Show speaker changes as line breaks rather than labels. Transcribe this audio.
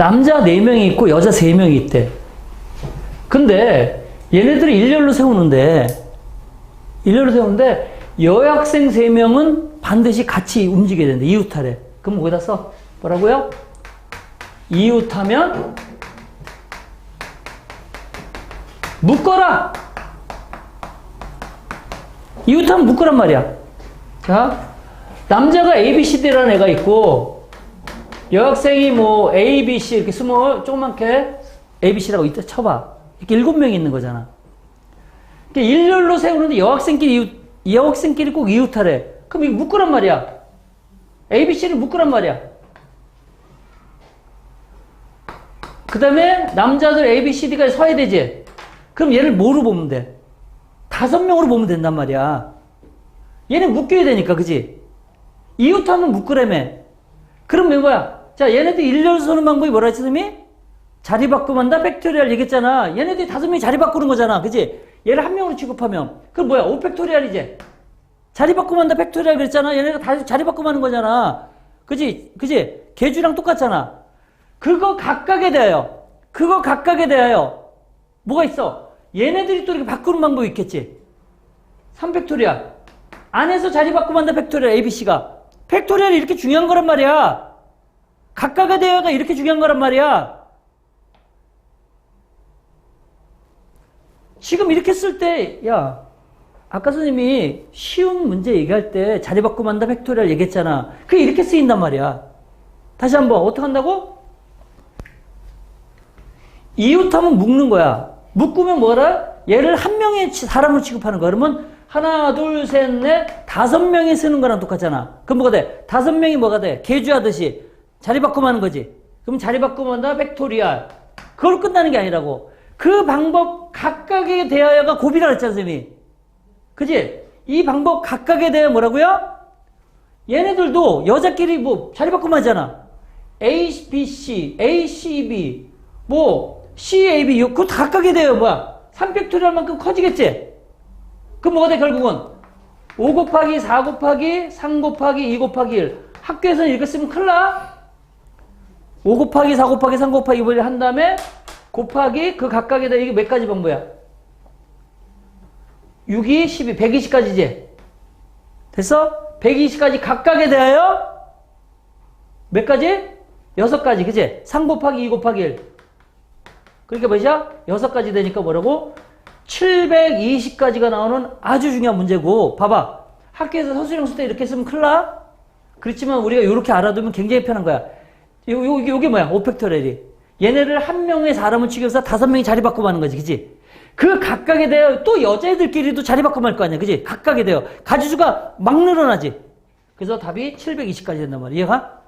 남자 4명이 있고 여자 3명이 있대. 근데 얘네들이 일렬로 세우는데 일렬로 세우는데 여학생 3명은 반드시 같이 움직여야 된다. 이웃하래. 그럼 거기다 써. 뭐라고요? 이웃하면 묶어라. 이웃하면 묶으란 말이야. 자, 남자가 ABCD라는 애가 있고, 여학생이 뭐 ABC 이렇게 스몰 조그맣게 ABC라고 이따 쳐봐. 이렇게 일곱 명이 있는 거잖아. 그러니까 일렬로 세우는데 여학생끼리 이웃, 여학생끼리 꼭 이웃하래. 그럼 이거 묶으란 말이야. ABC를 묶으란 말이야. 그 다음에 남자들 ABCD가 서야 되지. 그럼 얘를 뭐로 보면 돼? 다섯 명으로 보면 된단 말이야. 얘는 묶여야 되니까, 그지? 이웃하면 묶으라며. 그럼 뭐야? 자, 얘네들 일렬 서는 방법이 뭐라 했지, 선생님이? 자리 바꾸면 한다? 팩토리얼 얘기했잖아. 얘네들이 다섯 명이 자리 바꾸는 거잖아. 그지? 얘를 한 명으로 취급하면. 그럼 뭐야? 오 팩토리얼이지? 자리 바꾸면 한다? 팩토리얼 그랬잖아. 얘네가 다 자리 바꾸면 거잖아. 그지? 그지? 개주랑 똑같잖아. 그거 각각에 대하여, 그거 각각에 대하여, 뭐가 있어? 얘네들이 또 이렇게 바꾸는 방법이 있겠지? 3팩토리얼. 안에서 자리 바꾸면 한다, 팩토리얼, ABC가. 팩토리얼이 이렇게 중요한 거란 말이야. 각각에 대하여가 이렇게 중요한 거란 말이야. 지금 이렇게 쓸 때, 야, 아까 선생님이 쉬운 문제 얘기할 때 자리 바꾸면 한다, 팩토리얼 얘기했잖아. 그게 이렇게 쓰인단 말이야. 다시 한번, 어떻게 한다고? 이웃하면 묶는 거야. 묶으면 뭐라? 얘를 한 명의 치- 사람으로 취급하는 거야. 그러면 하나, 둘, 셋, 넷, 다섯 명이 쓰는 거랑 똑같잖아. 그럼 뭐가 돼? 다섯 명이 뭐가 돼? 개주하듯이 자리 바꾸면 하는 거지. 그럼 자리 바꾸면 한다, 팩토리얼. 그걸 끝나는 게 아니라고. 그 방법 각각에 대하여가 고비라 그랬잖아, 선생님이. 그지? 이 방법 각각에 대하여 뭐라고요? 얘네들도 여자끼리 뭐 자리 바꾸면 하잖아. A, B, C, A, C, B, 뭐 C, A, B, 그거 다 각각에 대하여 뭐야? 3팩토리얼 만큼 커지겠지? 그럼 뭐가 돼, 결국은? 5 곱하기 4 곱하기 3 곱하기 2 곱하기 1. 학교에서는 이렇게 쓰면 큰일 나? 5 곱하기 4 곱하기 3 곱하기 2를 한 다음에 곱하기 그 각각에다 이게 몇 가지 방법이야? 6이 12, 120까지지? 됐어? 120까지 각각에 대하여 몇 가지? 여섯 가지, 그지? 3 곱하기 2 곱하기 1. 그러니까 뭐죠? 여섯 가지 되니까 뭐라고? 720까지가 나오는 아주 중요한 문제고, 봐봐. 학교에서 서술형 쓸 때 이렇게 쓰면 큰일 나? 그렇지만 우리가 이렇게 알아두면 굉장히 편한 거야. 요, 요, 요게 뭐야? 오펙터렐이. 얘네를 한 명의 사람을 취급해서 다섯 명이 자리 바꾸고 하는 거지, 그지? 그 각각에 대하여 또 여자애들끼리도 자리 바꾸고 할거 아니야, 그지? 각각에 대하여. 가지수가 막 늘어나지. 그래서 답이 720까지 된단 말이야. 이해가?